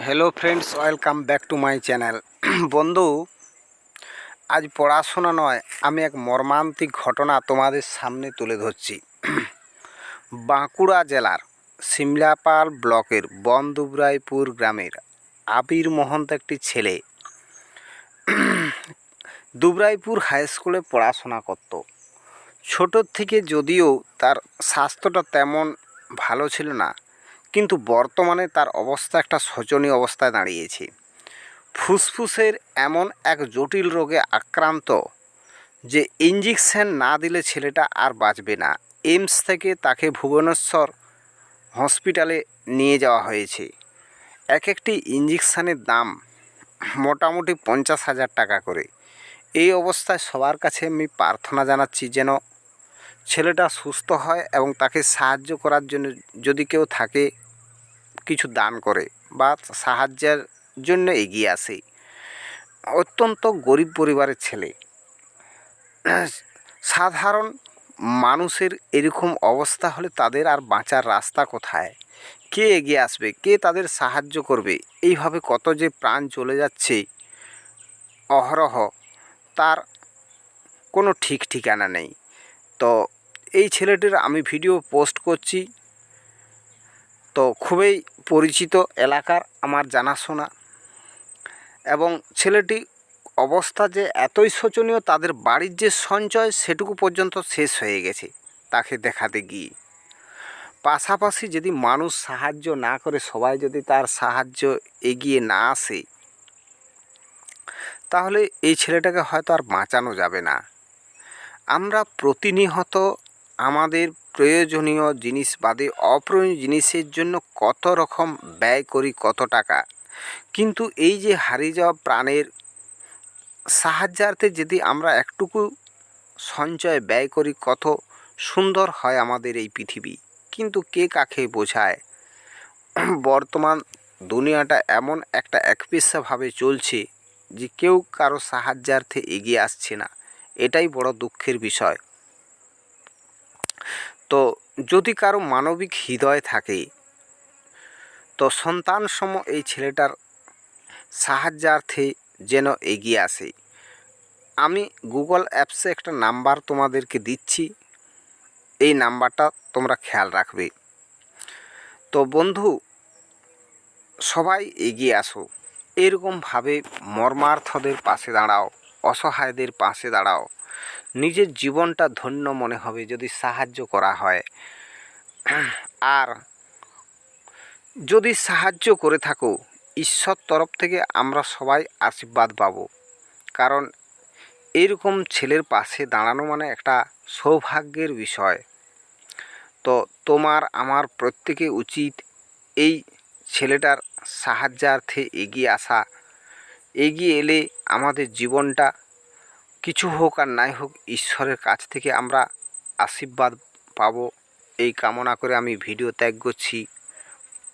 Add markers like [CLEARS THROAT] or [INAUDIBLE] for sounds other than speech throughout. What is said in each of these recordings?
Hello friends welcome back to my channel বন্ধু, আজ পড়াশোনা নয়, আমি এক মর্মান্তিক ঘটনা তোমাদের সামনে তুলে ধরছি। [CLEARS THROAT] বাঁকুড়া জেলার সিমলাপাল ব্লকের বনদুবরাইপুর গ্রামের আবির মহন্ত একটি ছেলে [CLEARS THROAT] দুবরাইপুর হাই স্কুলে পড়াশোনা করত। ছোটোর থেকে যদিও তার স্বাস্থ্যটা তেমন ভালো ছিল না কিন্তু বর্তমানে তার অবস্থা একটা শোচনীয় অবস্থায় দাঁড়িয়েছে। ফুসফুসের এমন এক জটিল রোগে আক্রান্ত যে ইঞ্জেকশন না দিলে ছেলেটা আর বাঁচবে না, এইমস থেকে তাকে ভুবনেশ্বর হসপিটালে নিয়ে যাওয়া হয়েছে। এক একটি ইঞ্জেকশানের দাম মোটামুটি পঞ্চাশ হাজার টাকা করে। এই অবস্থায় সবার কাছে আমি প্রার্থনা জানাচ্ছি যেন ছেলেটা সুস্থ হয় এবং তাকে সাহায্য করার জন্য যদি কেউ থাকে কিছু দান করে বা সাহায্যের জন্য এগিয়ে আসে। অত্যন্ত গরিব পরিবারের ছেলে। সাধারণ মানুষের এরকম অবস্থা হলে তাদের আর বাঁচার রাস্তা কোথায়? কে এগিয়ে আসবে? কে তাদের সাহায্য করবে? এইভাবে কত যে প্রাণ চলে যাচ্ছে, অহরহ, তার কোনো ঠিক ঠিকানা নেই। তো এই ছেলেটির আমি ভিডিও পোস্ট করছি। তো খুবই পরিচিত এলাকার আমার জানাশোনা। এবং ছেলেটি অবস্থা যে এতই শোচনীয়, তাদের বাড়ির যে সঞ্চয় সেটুকু পর্যন্ত শেষ হয়ে গেছে তাকে দেখাতে গিয়ে। পাশাপাশি যদি মানুষ সাহায্য না করে, সবাই যদি তার সাহায্য এগিয়ে না আসে, তাহলে এই ছেলেটাকে হয়তো আর বাঁচানো যাবে না। আমরা প্রতিনিয়ত আমাদের প্রয়োজনীয় জিনিস বাদে অপ্রয়োজনীয় জিনিসের জন্য কত রকম ব্যয় করি কত টাকা? কিন্তু এই যে হারিয়ে যাওয়া প্রাণের সাহায্যার্থে যদি আমরা একটুকু সঞ্চয় ব্যয় করি, কত সুন্দর হয় আমাদের এই পৃথিবী। কিন্তু কে কাকে বোঝায়? বর্তমান দুনিয়াটা এমন একটা একপেশাভাবে চলছে যে কেউ কারও সাহায্যার্থে এগিয়ে আসছে না। এটাই বড় দুঃখের বিষয়। তো যদি কারও মানবিক হৃদয় থাকে, তো সন্তান সম এই ছেলেটার সাহায্যার্থে যেন এগিয়ে আসে। আমি গুগল অ্যাপসে একটা নাম্বার তোমাদেরকে দিচ্ছি। এই নাম্বারটা তোমরা খেয়াল রাখবে। তো বন্ধু, সবাই এগিয়ে আসো। এরকমভাবে মর্মার্থদের পাশে দাঁড়াও, অসহায়দের পাশে দাঁড়াও। নিজের জীবনটা ধন্য মনে হবে যদি সাহায্য করা হয়। আর যদি সাহায্য করে থাকো, ঈশ্বর তরফ থেকে আমরা সবাই আশীর্বাদ পাব। কারণ এরকম ছেলের পাশে দাঁড়ানো মানে একটা সৌভাগ্যের বিষয়। তো তোমার, আমার প্রত্যেকে উচিত এই ছেলেটার সাহায্যার্থে এগিয়ে আসা। এগিয়ে এলে আমাদের জীবনটা কিছু হোক আর নাই হোক, ঈশ্বরের কাছ থেকে আমরা আশীর্বাদ পাব। এই কামনা করে আমি ভিডিও ত্যাগ করছি।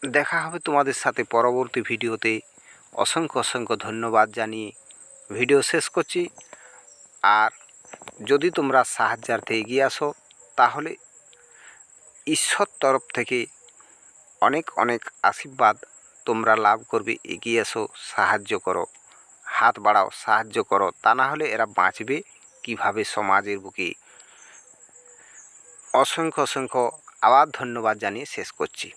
দেখা হবে তোমাদের সাথে পরবর্তী ভিডিওতে। অসংখ্য অসংখ্য ধন্যবাদ জানিয়ে ভিডিও শেষ করছি। আর যদি তোমরা সাহায্যার্থে এগিয়ে আসো, তাহলে ঈশ্বর তরফ থেকে অনেক অনেক আশীর্বাদ তোমরা লাভ করবে। এগিয়ে আসো সাহায্য করো। হাত বাড়াও, সাহায্য করো। তা না হলে এরা বাঁচবে কীভাবে সমাজের বুকে? অসংখ্য অসংখ্য আবার ধন্যবাদ জানিয়ে শেষ করছি।